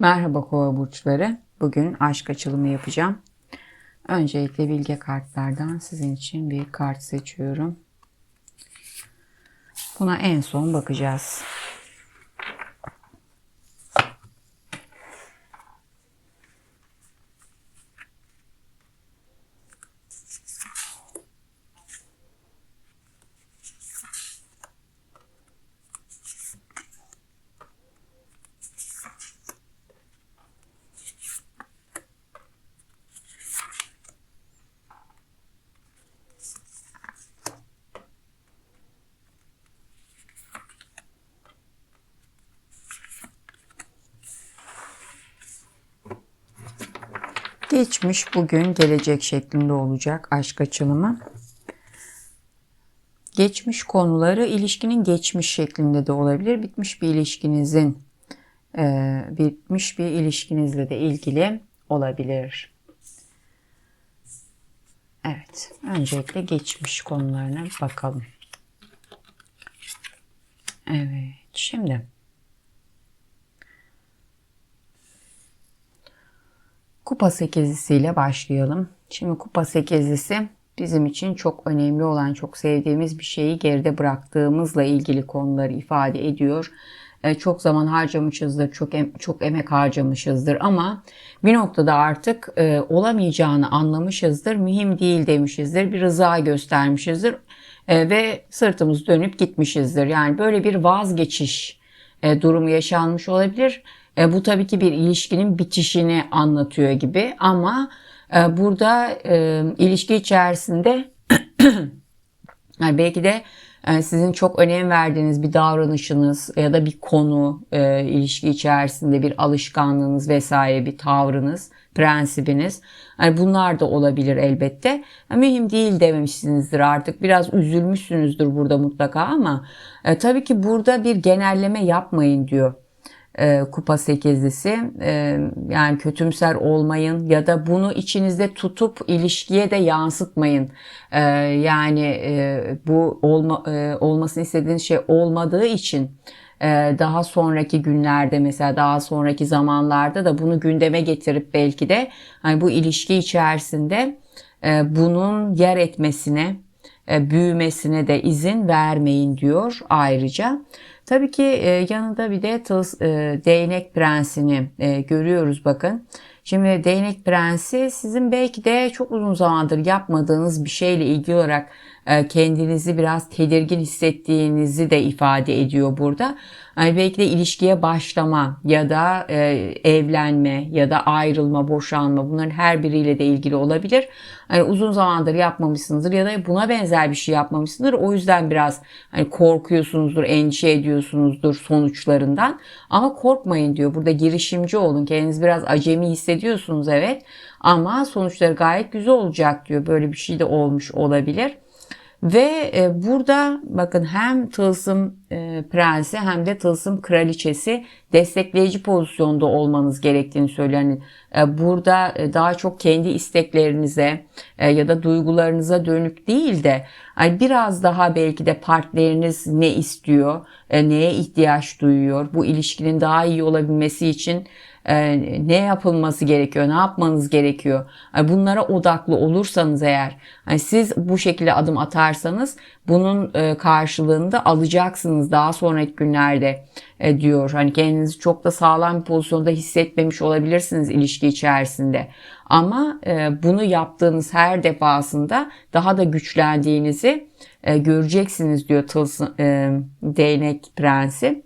Merhaba kova burçları. Bugün aşk açılımı yapacağım. Öncelikle bilge kartlardan sizin için bir kart seçiyorum. Buna en son bakacağız. Geçmiş, bugün, gelecek şeklinde olacak aşk açılımı. Geçmiş konuları ilişkinin geçmiş şeklinde de olabilir. Bitmiş bir ilişkinizin e, bitmiş bir ilişkinizle de ilgili olabilir. Evet, öncelikle geçmiş konularına bakalım. Evet, şimdi Kupa sekizlisiyle başlayalım. Şimdi kupa sekizlisi bizim için çok önemli olan, çok sevdiğimiz bir şeyi geride bıraktığımızla ilgili konuları ifade ediyor. E, çok zaman harcamışızdır, çok em, çok emek harcamışızdır ama bir noktada artık e, olamayacağını anlamışızdır, mühim değil demişizdir, bir rıza göstermişizdir e, ve sırtımız dönüp gitmişizdir. Yani böyle bir vazgeçiş e, durumu yaşanmış olabilir. E, bu tabii ki bir ilişkinin bitişini anlatıyor gibi ama e, burada e, ilişki içerisinde yani belki de e, sizin çok önem verdiğiniz bir davranışınız ya da bir konu e, ilişki içerisinde bir alışkanlığınız vesaire bir tavrınız prensibiniz. Yani bunlar da olabilir elbette. Yani mühim değil dememişsinizdir artık. Biraz üzülmüşsünüzdür burada mutlaka ama e, tabii ki burada bir genelleme yapmayın diyor e, kupa sekizlisi. E, yani kötümser olmayın ya da bunu içinizde tutup ilişkiye de yansıtmayın. E, yani e, bu olma, e, olmasını istediğiniz şey olmadığı için e, daha sonraki günlerde mesela daha sonraki zamanlarda da bunu gündeme getirip belki de hani bu ilişki içerisinde e, bunun yer etmesine büyümesine de izin vermeyin diyor ayrıca. Tabii ki e, yanında bir de tıls, e, değnek prensini e, görüyoruz bakın. Şimdi değnek prensi sizin belki de çok uzun zamandır yapmadığınız bir şeyle ilgili olarak e, kendinizi biraz tedirgin hissettiğinizi de ifade ediyor burada. Yani belki de ilişkiye başlama ya da e, evlenme ya da ayrılma, boşanma bunların her biriyle de ilgili olabilir. Yani uzun zamandır yapmamışsınızdır ya da buna benzer bir şey yapmamışsınızdır. O yüzden biraz hani korkuyorsunuzdur, endişe ediyorsunuzdur sonuçlarından. Ama korkmayın diyor. Burada girişimci olun. Kendiniz biraz acemi hissediyorsunuz evet. Ama sonuçları gayet güzel olacak diyor. Böyle bir şey de olmuş olabilir. Ve e, burada bakın hem tılsım e, prensi hem de tılsım kraliçesi destekleyici pozisyonda olmanız gerektiğini söylüyor. Yani e, burada daha çok kendi isteklerinize ya da duygularınıza dönük değil de biraz daha belki de partneriniz ne istiyor, neye ihtiyaç duyuyor, bu ilişkinin daha iyi olabilmesi için ne yapılması gerekiyor, ne yapmanız gerekiyor. Bunlara odaklı olursanız eğer, siz bu şekilde adım atarsanız bunun e, karşılığında alacaksınız daha sonraki günlerde e, diyor. Hani kendinizi çok da sağlam bir pozisyonda hissetmemiş olabilirsiniz ilişki içerisinde. Ama e, bunu yaptığınız her defasında daha da güçlendiğinizi göreceksiniz diyor Tılsım, değnek prensi.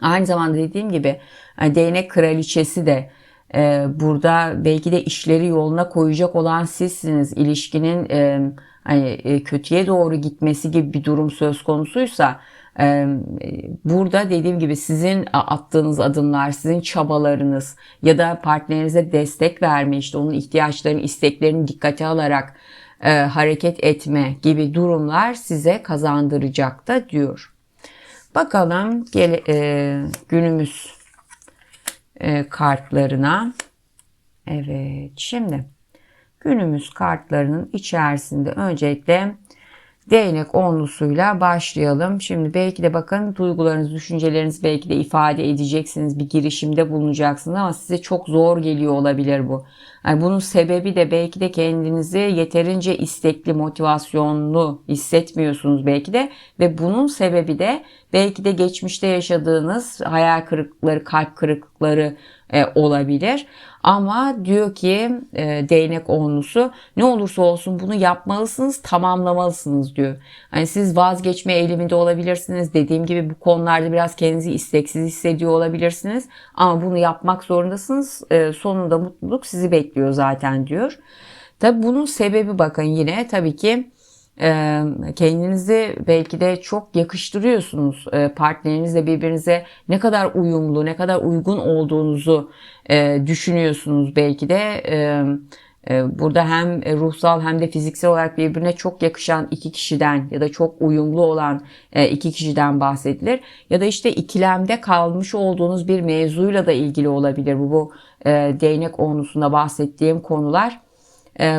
Aynı zamanda dediğim gibi e, değnek kraliçesi de e, burada belki de işleri yoluna koyacak olan sizsiniz. İlişkinin e, hani e, kötüye doğru gitmesi gibi bir durum söz konusuysa e, burada dediğim gibi sizin attığınız adımlar, sizin çabalarınız ya da partnerinize destek verme işte onun ihtiyaçlarını, isteklerini dikkate alarak e, hareket etme gibi durumlar size kazandıracak da diyor. Bakalım gel, e, günümüz e, kartlarına. Evet şimdi günümüz kartlarının içerisinde öncelikle Değnek onlusuyla başlayalım. Şimdi belki de bakın duygularınız, düşünceleriniz belki de ifade edeceksiniz. Bir girişimde bulunacaksınız ama size çok zor geliyor olabilir bu. Yani bunun sebebi de belki de kendinizi yeterince istekli, motivasyonlu hissetmiyorsunuz belki de ve bunun sebebi de belki de geçmişte yaşadığınız hayal kırıklıkları, kalp kırıklıkları e, olabilir. Ama diyor ki e, değnek onlusu ne olursa olsun bunu yapmalısınız, tamamlamalısınız diyor. Hani siz vazgeçme eğiliminde olabilirsiniz. Dediğim gibi bu konularda biraz kendinizi isteksiz hissediyor olabilirsiniz. Ama bunu yapmak zorundasınız. E, sonunda mutluluk sizi bekliyor zaten diyor. Tabi bunun sebebi bakın yine tabii ki kendinizi belki de çok yakıştırıyorsunuz. Partnerinizle birbirinize ne kadar uyumlu, ne kadar uygun olduğunuzu düşünüyorsunuz belki de. Burada hem ruhsal hem de fiziksel olarak birbirine çok yakışan iki kişiden ya da çok uyumlu olan iki kişiden bahsedilir. Ya da işte ikilemde kalmış olduğunuz bir mevzuyla da ilgili olabilir. Bu, bu değnek onlusunda bahsettiğim konular.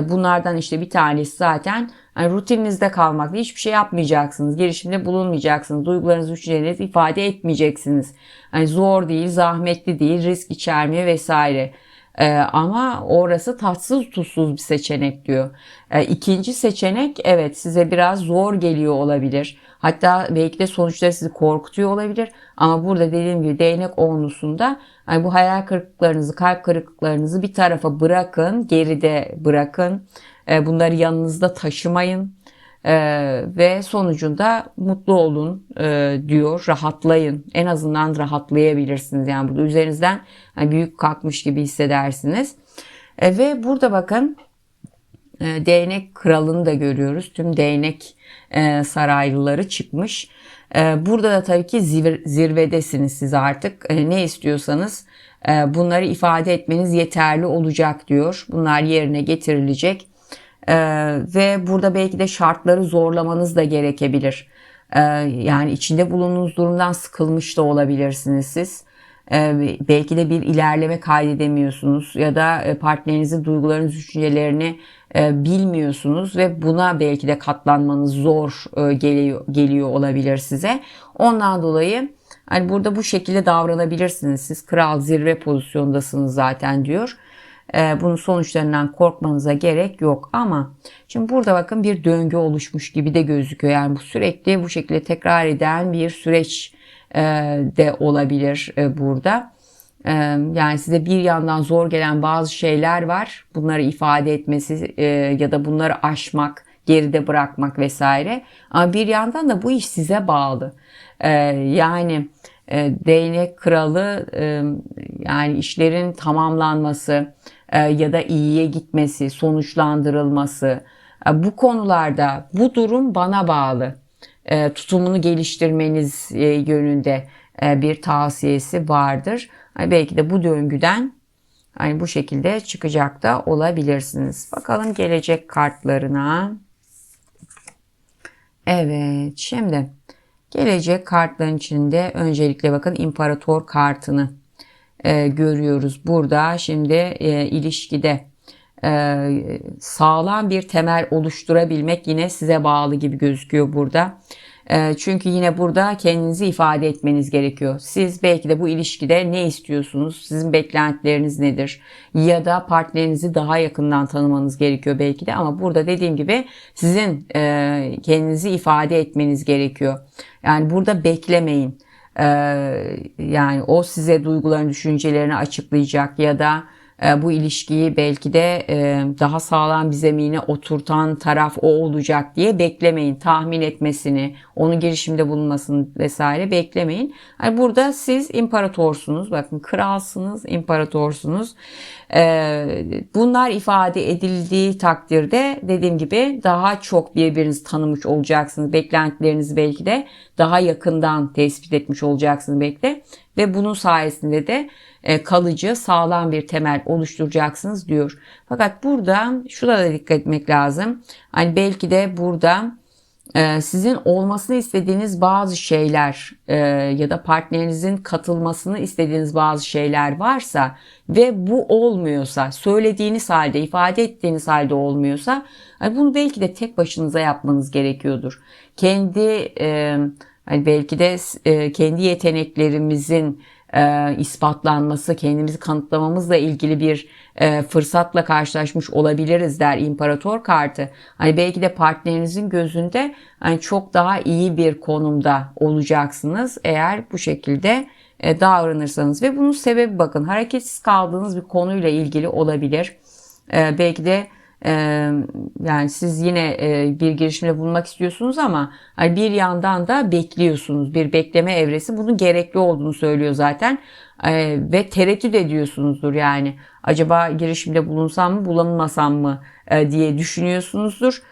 Bunlardan işte bir tanesi zaten yani rutininizde kalmakla hiçbir şey yapmayacaksınız. Girişimde bulunmayacaksınız. Duygularınızı, düşüncelerinizi ifade etmeyeceksiniz. Yani zor değil, zahmetli değil, risk içermiyor vesaire. Ee, ama orası tatsız tuzsuz bir seçenek diyor. Ee, ikinci seçenek evet size biraz zor geliyor olabilir. Hatta belki de sonuçları sizi korkutuyor olabilir. Ama burada dediğim gibi değnek onlusunda yani bu hayal kırıklıklarınızı, kalp kırıklıklarınızı bir tarafa bırakın, geride bırakın. E, bunları yanınızda taşımayın e, ve sonucunda mutlu olun e, diyor. Rahatlayın. En azından rahatlayabilirsiniz. Yani burada üzerinizden büyük kalkmış gibi hissedersiniz. Ve burada bakın değnek kralını da görüyoruz. Tüm değnek saraylıları çıkmış. Burada da tabii ki zirvedesiniz siz artık. Ne istiyorsanız bunları ifade etmeniz yeterli olacak diyor. Bunlar yerine getirilecek. Ee, ve burada belki de şartları zorlamanız da gerekebilir. Ee, yani içinde bulunduğunuz durumdan sıkılmış da olabilirsiniz siz. Ee, belki de bir ilerleme kaydedemiyorsunuz ya da e, partnerinizin duygularınız, düşüncelerini e, bilmiyorsunuz ve buna belki de katlanmanız zor e, geliyor, geliyor olabilir size. Ondan dolayı hani burada bu şekilde davranabilirsiniz. Siz kral zirve pozisyondasınız zaten diyor. Ee, bunun sonuçlarından korkmanıza gerek yok ama şimdi burada bakın bir döngü oluşmuş gibi de gözüküyor. Yani bu sürekli bu şekilde tekrar eden bir süreç e, de olabilir e, burada. E, yani size bir yandan zor gelen bazı şeyler var. Bunları ifade etmesi ya da bunları aşmak, geride bırakmak vesaire. Ama bir yandan da bu iş size bağlı. Yani değnek kralı yani işlerin tamamlanması, ya da iyiye gitmesi, sonuçlandırılması. E, bu konularda bu durum bana bağlı. E, tutumunu geliştirmeniz yönünde bir tavsiyesi vardır. Belki de bu döngüden hani bu şekilde çıkacak da olabilirsiniz. Bakalım gelecek kartlarına. Evet şimdi gelecek kartların içinde öncelikle bakın imparator kartını e, görüyoruz burada. Şimdi e, ilişkide e, sağlam bir temel oluşturabilmek yine size bağlı gibi gözüküyor burada. E, çünkü yine burada kendinizi ifade etmeniz gerekiyor. Siz belki de bu ilişkide ne istiyorsunuz? Sizin beklentileriniz nedir? Ya da partnerinizi daha yakından tanımanız gerekiyor belki de ama burada dediğim gibi sizin e, kendinizi ifade etmeniz gerekiyor. Yani burada beklemeyin ee, yani o size duygularını, düşüncelerini açıklayacak ya da e, bu ilişkiyi belki de e, daha sağlam bir zemine oturtan taraf o olacak diye beklemeyin. Tahmin etmesini, onu girişimde bulunmasını vesaire beklemeyin. Burada siz imparatorsunuz. Bakın kralsınız, imparatorsunuz. E, bunlar ifade edildiği takdirde dediğim gibi daha çok birbirinizi tanımış olacaksınız. Beklentilerinizi belki de daha yakından tespit etmiş olacaksınız belki de. Ve bunun sayesinde de e, kalıcı, sağlam bir temel oluşturacaksınız diyor. Fakat burada şuna da dikkat etmek lazım. Hani belki de burada sizin olmasını istediğiniz bazı şeyler e, ya da partnerinizin katılmasını istediğiniz bazı şeyler varsa ve bu olmuyorsa, söylediğiniz halde, ifade ettiğiniz halde olmuyorsa, bunu belki de tek başınıza yapmanız gerekiyordur. Kendi e, hani belki de kendi yeteneklerimizin e, ispatlanması, kendimizi kanıtlamamızla ilgili bir e, fırsatla karşılaşmış olabiliriz der imparator kartı. Hani belki de partnerinizin gözünde hani çok daha iyi bir konumda olacaksınız eğer bu şekilde e, davranırsanız ve bunun sebebi bakın hareketsiz kaldığınız bir konuyla ilgili olabilir. E, belki de yani siz yine bir girişimde bulunmak istiyorsunuz ama bir yandan da bekliyorsunuz. Bir bekleme evresi bunun gerekli olduğunu söylüyor zaten. Ve tereddüt ediyorsunuzdur yani. Acaba girişimde bulunsam mı bulunmasam mı diye düşünüyorsunuzdur.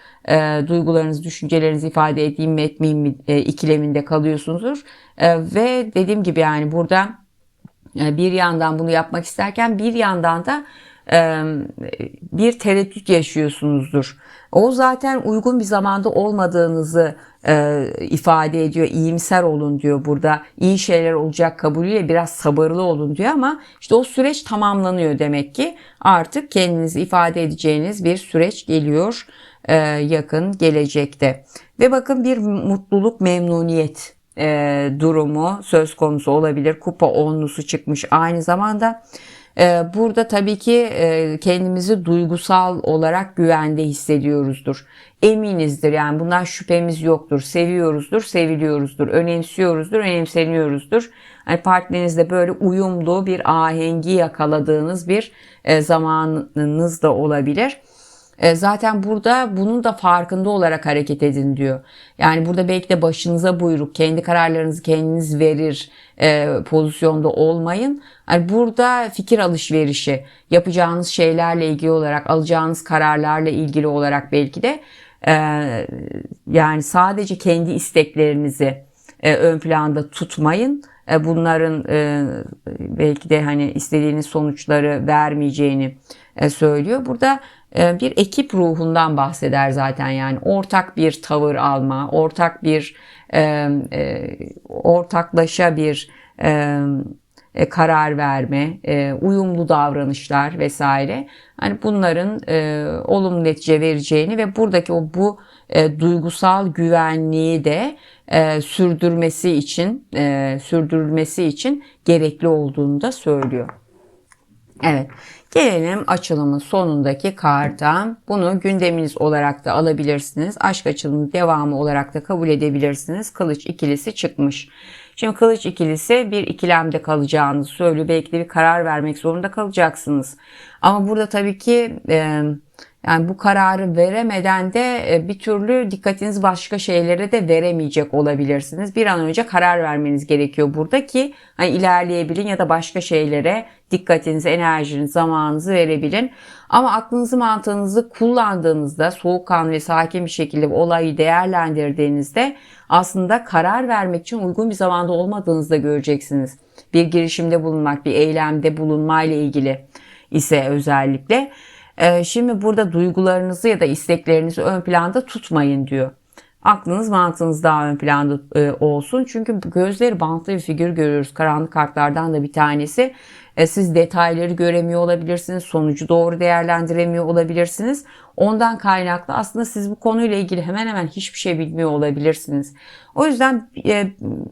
Duygularınızı, düşüncelerinizi ifade edeyim mi etmeyeyim mi ikileminde kalıyorsunuzdur. Ve dediğim gibi yani burada bir yandan bunu yapmak isterken bir yandan da bir tereddüt yaşıyorsunuzdur. O zaten uygun bir zamanda olmadığınızı e, ifade ediyor. İyimser olun diyor burada. İyi şeyler olacak kabulüyle biraz sabırlı olun diyor ama işte o süreç tamamlanıyor demek ki. Artık kendinizi ifade edeceğiniz bir süreç geliyor e, yakın gelecekte. Ve bakın bir mutluluk, memnuniyet e, durumu söz konusu olabilir. Kupa onlusu çıkmış aynı zamanda. Ee, burada tabii ki e, kendimizi duygusal olarak güvende hissediyoruzdur. Eminizdir yani bundan şüphemiz yoktur. Seviyoruzdur, seviliyoruzdur. Önemsiyoruzdur, önemseniyoruzdur. Yani partnerinizle böyle uyumlu bir ahengi yakaladığınız bir e, zamanınız da olabilir. E, zaten burada bunun da farkında olarak hareket edin diyor. Yani burada belki de başınıza buyruk, kendi kararlarınızı kendiniz verir e, pozisyonda olmayın. Yani burada fikir alışverişi, yapacağınız şeylerle ilgili olarak, alacağınız kararlarla ilgili olarak belki de e, yani sadece kendi isteklerinizi e, ön planda tutmayın. E, bunların e, belki de hani istediğiniz sonuçları vermeyeceğini söylüyor. Burada bir ekip ruhundan bahseder zaten yani ortak bir tavır alma, ortak bir e, ortaklaşa bir karar verme, uyumlu davranışlar vesaire. Hani bunların olumlu netice vereceğini ve buradaki o bu duygusal güvenliği de sürdürmesi için sürdürülmesi için gerekli olduğunu da söylüyor. Evet. Gelelim açılımın sonundaki karta. Bunu gündeminiz olarak da alabilirsiniz. Aşk açılımı devamı olarak da kabul edebilirsiniz. Kılıç ikilisi çıkmış. Şimdi kılıç ikilisi bir ikilemde kalacağınızı söylüyor. Belki de bir karar vermek zorunda kalacaksınız. Ama burada tabii ki e, yani bu kararı veremeden de e, bir türlü dikkatiniz başka şeylere de veremeyecek olabilirsiniz. Bir an önce karar vermeniz gerekiyor burada ki hani ilerleyebilin ya da başka şeylere dikkatinizi, enerjinizi, zamanınızı verebilin. Ama aklınızı, mantığınızı kullandığınızda soğukkanlı ve sakin bir şekilde olayı değerlendirdiğinizde aslında karar vermek için uygun bir zamanda olmadığınızda göreceksiniz. Bir girişimde bulunmak, bir eylemde bulunmayla ilgili ise özellikle şimdi burada duygularınızı ya da isteklerinizi ön planda tutmayın diyor. Aklınız mantığınız daha ön planda e, olsun. Çünkü gözleri bantlı bir figür görüyoruz. Karanlık kartlardan da bir tanesi. E, siz detayları göremiyor olabilirsiniz. Sonucu doğru değerlendiremiyor olabilirsiniz. Ondan kaynaklı aslında siz bu konuyla ilgili hemen hemen hiçbir şey bilmiyor olabilirsiniz. O yüzden e,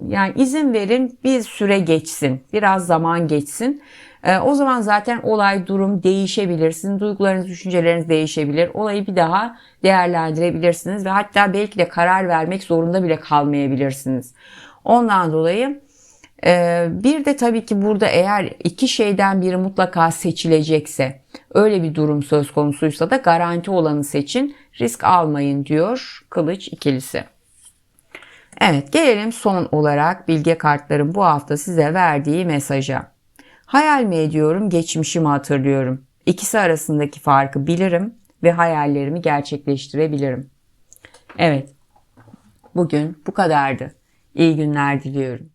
yani izin verin bir süre geçsin. Biraz zaman geçsin. E, o zaman zaten olay, durum değişebilir. Sizin duygularınız, düşünceleriniz değişebilir. Olayı bir daha değerlendirebilirsiniz ve hatta belki de karar vermek zorunda bile kalmayabilirsiniz. Ondan dolayı e, bir de tabii ki burada eğer iki şeyden biri mutlaka seçilecekse, öyle bir durum söz konusuysa da garanti olanı seçin, risk almayın diyor Kılıç ikilisi. Evet gelelim son olarak bilge kartların bu hafta size verdiği mesaja. Hayal mi ediyorum, geçmişimi hatırlıyorum. İkisi arasındaki farkı bilirim ve hayallerimi gerçekleştirebilirim. Evet, bugün bu kadardı. İyi günler diliyorum.